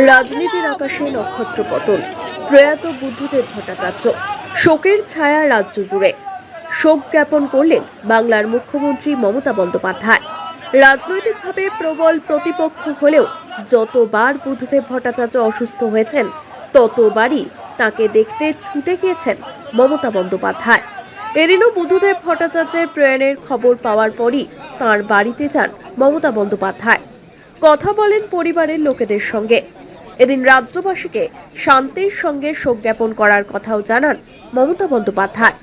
রাজনীতির আকাশে নক্ষত্র পতন, প্রয়াত বুদ্ধদেব ভট্টাচার্য। শোকের ছায়া রাজ্য জুড়ে। শোক জ্ঞাপন করলেন বাংলার মুখ্যমন্ত্রী মমতা বন্দ্যোপাধ্যায়। রাজনৈতিকভাবে প্রবল প্রতিপক্ষ হলেও যতবার বুদ্ধদেব ভট্টাচার্য অসুস্থ হয়েছেন, ততবারই তাকে দেখতে ছুটে গিয়েছেন মমতা বন্দ্যোপাধ্যায়। এদিনও বুদ্ধদেব ভট্টাচার্যের প্রয়াণের খবর পাওয়ার পরই তাঁর বাড়িতে যান মমতা বন্দ্যোপাধ্যায়। কথা বলেন পরিবারের লোকেদের সঙ্গে। এদিন রাজ্যবাসীকে শান্তির সঙ্গে শোক জ্ঞাপন করার কথাও জানান মমতা বন্দ্যোপাধ্যায়।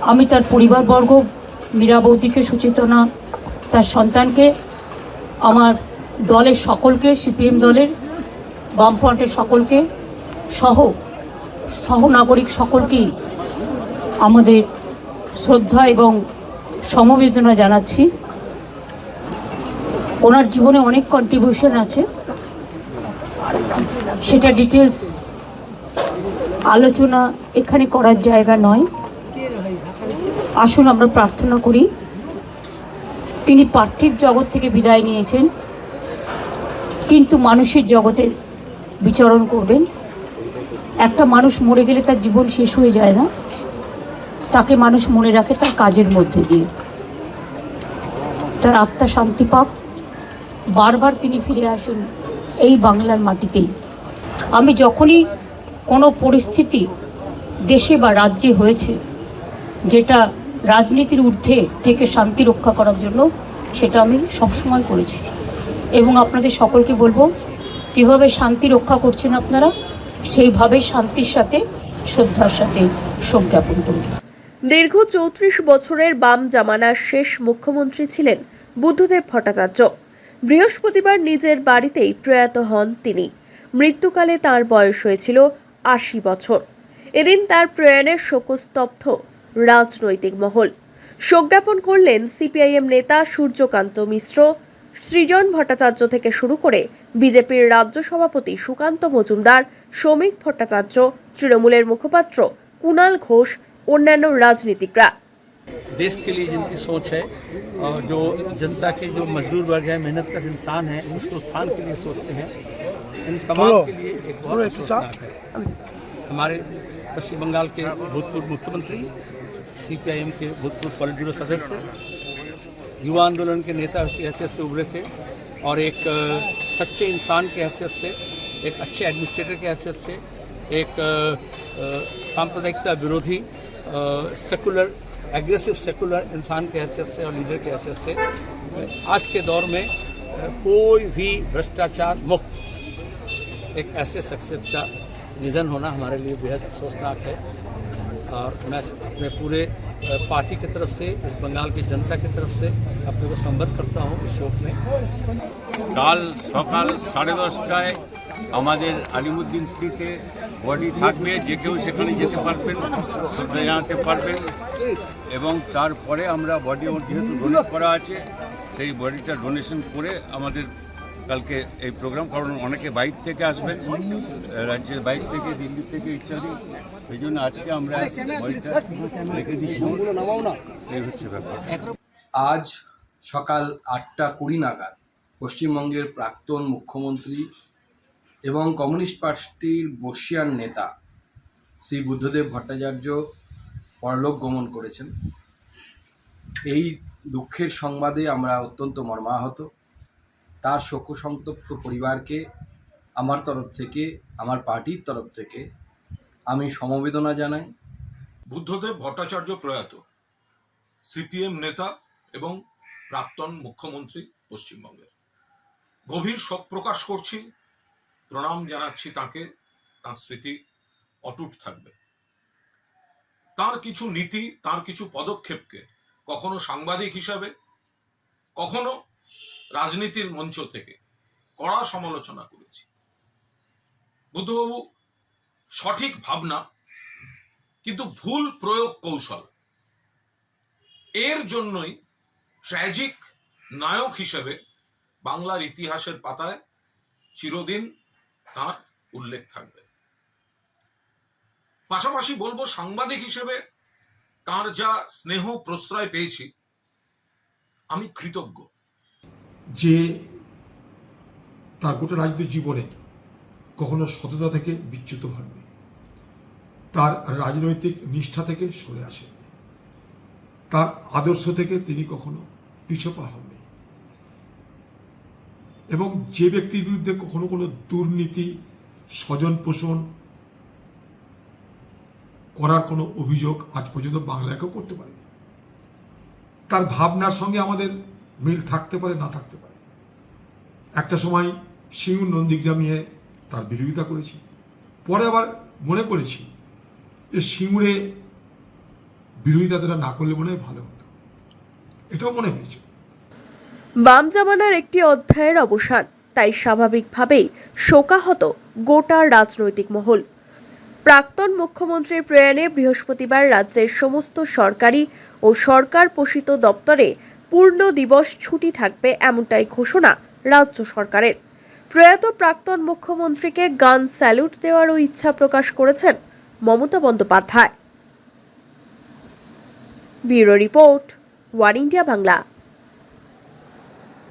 আমি তার পরিবারবর্গ, মীরা বৌদিকে সুচেতনা, তার সন্তানকে, আমার দলের সকলকে, সিপিএম দলের বামফ্রন্টের সকলকে সহ, সহনাগরিক সকলকেই আমাদের শ্রদ্ধা এবং সমবেদনা জানাচ্ছি। ওনার জীবনে অনেক কন্ট্রিবিউশন আছে। সেটা ডিটেলস আলোচনা এখানে করার জায়গা নয়। আসুন আমরা প্রার্থনা করি। তিনি পার্থিব জগৎ থেকে বিদায় নিয়েছেন, কিন্তু মানুষের জগতে বিচরণ করবেন। একটা মানুষ মরে গেলে তার জীবন শেষ হয়ে যায় না। তাকে মানুষ মনে রাখে তার কাজের মধ্যে দিয়ে। তার আত্মা শান্তি পাক। বারবার তিনি ফিরে আসুন এই বাংলার মাটিতেই। আমি যখনই কোনো পরিস্থিতি দেশে বা রাজ্যে হয়েছে, যেটা রাজনীতির ঊর্ধ্বে থেকে শান্তি রক্ষা করার জন্য, সেটা আমি সবসময় করেছি। এবং আপনাদের সকলকে বলব, যেভাবে শান্তি রক্ষা করছেন আপনারা, সেইভাবে শান্তির সাথে, শ্রদ্ধার সাথে শোক জ্ঞাপন করুন। দীর্ঘ চৌত্রিশ বছরের বাম জামানার শেষ মুখ্যমন্ত্রী ছিলেন বুদ্ধদেব ভট্টাচার্য। বৃহস্পতিবার নিজের বাড়িতেই প্রয়াত হন তিনি। মৃত্যুকালে তার বয়স হয়েছিল আশি বছর এদিন তার প্রয়াণের শোকস্তব্ধ রাজনৈতিক মহল শোক জ্ঞাপন করলেন সিপিআইএম নেতা সূর্যকান্ত মিশ্র সৃজন ভট্টাচার্য থেকে শুরু করে বিজেপির রাজ্য সভাপতি সুকান্ত মজুমদার শ্রমিক ভট্টাচার্য তৃণমূলের মুখপাত্র কুণাল ঘোষ অন্যান্য রাজনীতিকরা देश के लिए जिनकी सोच है और जो जनता के जो मजदूर वर्ग है मेहनत का इंसान है उसके उत्थान के लिए सोचते हैं इन तमाम के लिए एक बहुत है। हमारे पश्चिम बंगाल के भूतपूर्व मुख्यमंत्री सीपीआईएम के भूतपूर्व पॉलिट ब्यूरो सदस्य युवा आंदोलन के नेता की हैसियत से उभरे थे और एक सच्चे इंसान की हैसियत से एक अच्छे एडमिनिस्ट्रेटर की हैसियत से एक सांप्रदायिकता विरोधी सेकुलर एग्रेसिव सेकुलर इंसान के हैसियत से और लीडर के हैसियत से आज के दौर में कोई भी भ्रष्टाचार मुक्त एक ऐसे शख्सियत का निधन होना हमारे लिए बेहद अफसोसनाक है और मैं अपने पूरे अ, पार्टी की तरफ से इस बंगाल की जनता की तरफ से अपने को संबद्ध करता हूँ इस शोक में কাল সকাল সাড়ে দশটায় আমাদের আলিমুদ্দিন স্ট্রিটে বডি থাকবে যে কেউ সেখানে যেতে পারবেন শ্রদ্ধা জানাতে পারবেন এবং তারপরে আমরা বডি আমার যেহেতু ডোনেট করা আছে সেই বডিটা ডোনেশন করে আমাদের কালকে এই প্রোগ্রাম কারণ অনেকে বাইর থেকে আসবেন, রাজ্যের বাইর থেকে দিল্লি থেকে ইত্যাদি। সেই জন্য আজকে আমরা এই হচ্ছে ব্যাপার। আজ সকাল আটটা কুড়ি নাগাদ পশ্চিমবঙ্গের প্রাক্তন মুখ্যমন্ত্রী এবং কমিউনিস্ট পার্টির বর্ষিয়ান নেতা শ্রী বুদ্ধদেব ভট্টাচার্য পরলোক গমন করেছেন। এই দুঃখের সংবাদে আমরা অত্যন্ত মর্মাহত। তার শোকসন্তপ্ত পরিবারকে, আমার তরফ থেকে, আমার পার্টির তরফ থেকে আমি সমবেদনা জানাই। বুদ্ধদেব ভট্টাচার্য প্রয়াত, সিপিএম নেতা এবং প্রাক্তন মুখ্যমন্ত্রী পশ্চিমবঙ্গের। গভীর শোক প্রকাশ করছি, প্রণাম জানাচ্ছি তাকে, তার স্মৃতি অটুট থাকবে। তার কিছু নীতি, তার কিছু পদক্ষেপকে কখনো সাংবাদিক হিসাবে, কখনো রাজনীতির মঞ্চ থেকে কড়া সমালোচনা করেছি। বুদ্ধবাবু, সঠিক ভাবনা, কিন্তু ভুল প্রয়োগ কৌশল। এর জন্যই ট্র্যাজিক নায়ক হিসেবে বাংলার ইতিহাসের পাতায় চিরদিন তার উল্লেখ থাকবে। পাশাপাশি বলব, সাংবাদিক হিসেবে তার যা স্নেহ প্রশ্রয় পেয়েছি, আমি কৃতজ্ঞ। যে তার গোটা রাজনৈতিক জীবনে কখনো সততা থেকে বিচ্যুত হননি। তার রাজনৈতিক নিষ্ঠা থেকে সরে আসেননি তার আদর্শ থেকে তিনি কখনো পিছপা হননি। এবং যে ব্যক্তির বিরুদ্ধে কখনো কোনো দুর্নীতি স্বজন পোষণ করার কোনো অভিযোগ আজ পর্যন্ত বাংলাকেও করতে পারেনি। তার ভাবনার সঙ্গে আমাদের মিল থাকতে পারে, না থাকতে পারে। একটা সময় সিঙ্গুর নন্দীগ্রাম নিয়ে তার বিরোধিতা করেছি। পরে আবার মনে করেছি যে সিঙ্গুরে বিরোধিতাটা না করলে মনে হয় ভালো হতো। এটাও মনে হয়েছে। বাম জামানার একটি অধ্যায়ের অবসান, তাই স্বাভাবিকভাবেই শোকাহত গোটা রাজনৈতিক মহল। প্রাক্তন মুখ্যমন্ত্রীর প্রয়াণে বৃহস্পতিবার রাজ্যের সমস্ত সরকারি ও সরকার পোষিত দপ্তরে পূর্ণ দিবস ছুটি থাকবে এমনটাই ঘোষণা রাজ্য সরকারের। প্রয়াত প্রাক্তন মুখ্যমন্ত্রীকে গান স্যালুট দেওয়ারও ইচ্ছা প্রকাশ করেছেন Mamata Bandyopadhyay. Bureau report, one India Bangla.